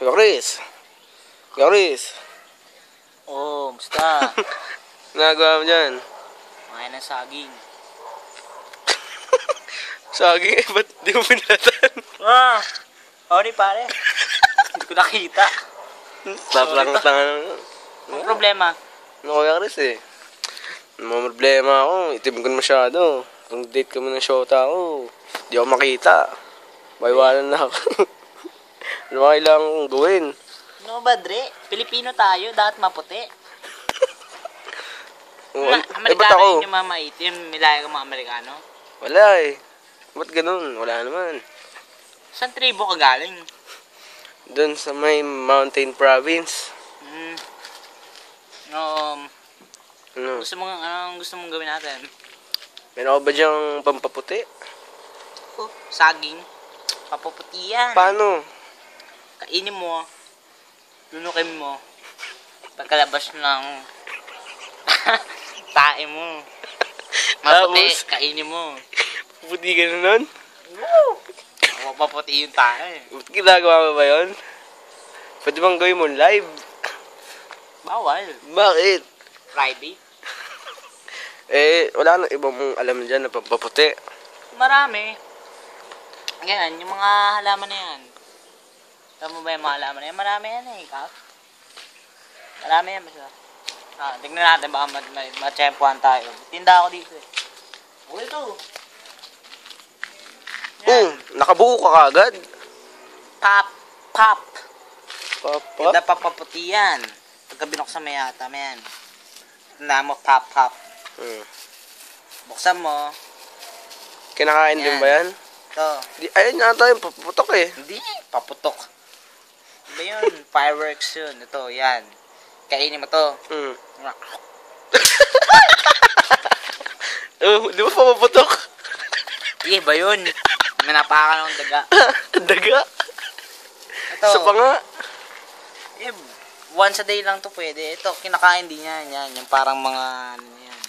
Yo, Chris. Yo, Chris. Oh, musta? Nagawa mo dyan. Kumain ng saging. Saging, eh, ba't di mo pinatan? Ah! Sorry pare. Hindi ko nakita. Taplang tangan. Ang problema. Ano Kuya Chris eh? May problema ako. Itim ko na masyado. Ang date kami ng shota ko. Di ako makita. Maiwanan na ako. ano ba kailangan gawin? No ba, Dre? Pilipino tayo, dapat maputi. Ma- eh, ba't Amerikano ako? yun yung mga maitim. Milaya ka mga Amerikano. Wala eh. Ba't ganun? Wala naman. Saan tribo ka galing? Doon sa may mountain province. Hmm. Um, Ano? gusto mo, anong gusto mong gawin natin? Meron ka ba diyang pampaputi? Oh, saging. Papuputi yan. Paano? Kainin mo. Lunukin mo. Pagkalabas ng tae mo. Maputi, Tapos? kainin mo. Puti ka na nun? Woo! Maputi yung tae. Ginagawa mo ba yun? Pwede bang gawin mo live? Bawal. Bakit? Friday. Eh, wala na ibang mong alam dyan na pampaputi. Marami. Yan, yung mga halaman na yan. Alam mo ba yung mga yan? Marami yan eh, Kap. Marami yan, basta. Ah, tignan natin, baka ma- ma- matsyempohan tayo. Tinda ako dito eh. Okay to. Oo, nakabuo ka kagad. Pop, pop. Papa? Tinda papaputi yan. Pagka binuksan mo yata, man. Tanda mo, pop, pop. Hmm. Buksan mo. Kinakain din Yan. ba yan? Ito. Ayun yata yung paputok eh. Hindi, paputok. Iba yun, fireworks yun. Ito, yan. Kainin mo to. Hmm. Oh, di ba papaputok? Hindi, iba yun. Manapaka ng daga. Daga. Ito, Sa pa nga. eh, once a day lang to pwede. Ito, kinakain din yan. Yan, yung parang mga, ano yan.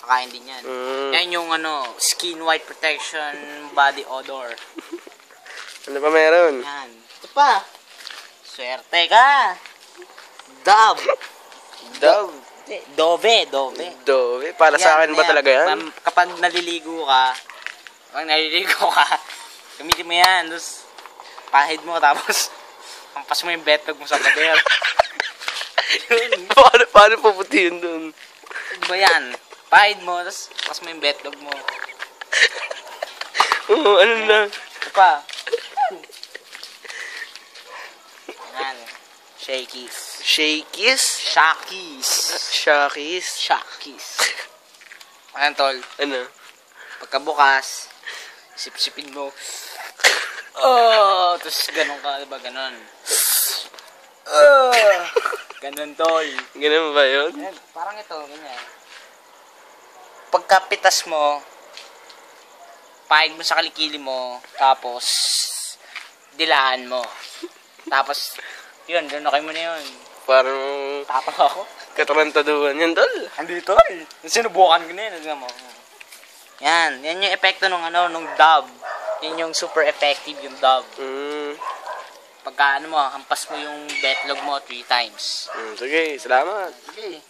Kakain din yan. Hmm. Yan yung ano, skin white protection, body odor. Ano pa meron? Yan. Ito pa. Swerte ka. Dove. Dove. Dove, dove. Dove. Para sa akin ba Yan, talaga yan? Kapag naliligo ka, kapag naliligo ka, gamitin mo yan. Tapos, pahid mo, tapos, pampas mo yung betog mo sa pader. Yun. paano, paano puputihin dun? Ano ba yan? Pahid mo, tapos, pampas mo yung betog mo. Oo, ano na? Ito pa. Yan. Shakies. Shakies? Shakies. Shakies? Shakies. Ayan, tol. Ano? Pagkabukas, sip-sipin mo. Oh, tapos ganun ka, diba? Ganun. Oh, ganun, tol. Ganun ba yun? Ayan, parang ito, ganyan. Pagkapitas mo, paig mo sa kalikili mo, tapos, dilaan mo. Tapos, yun, lunokay mo na yun. Parang Tapos ako. katarantaduhan yan, tol. Andito, tol. Sinubukan ko na yun. Mo. Yan, yan yung epekto ng ano, nung dub. Yan yung super effective yung dub. Mm, Pagka ano mo, hampas mo yung betlog mo three times. mm, sige, salamat. Okay.